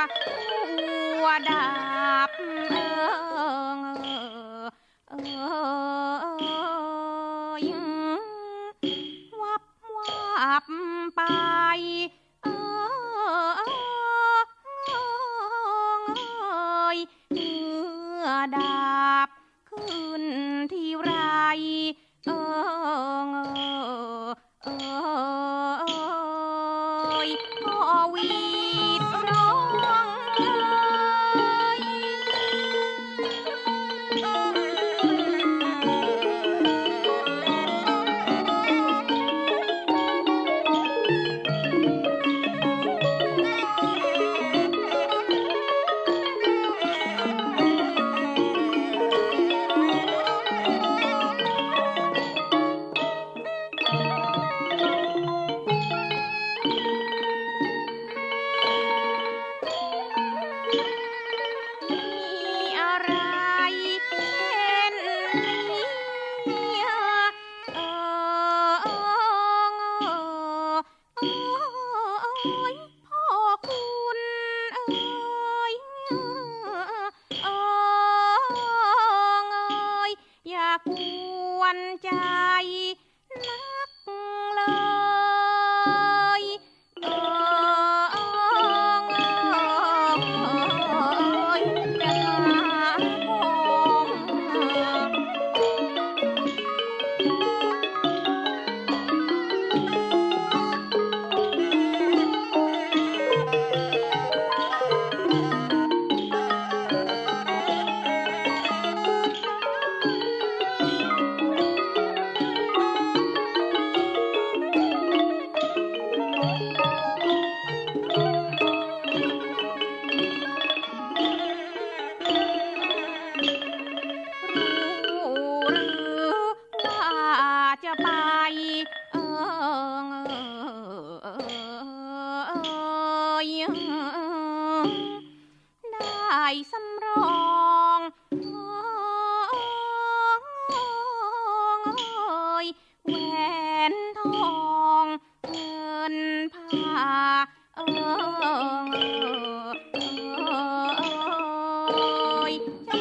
หัวดับเออเออยวับวับไปเออเออเออเออากวนใจนักเลยายสำรองแหวนทองเงินผ้าเออเออเออ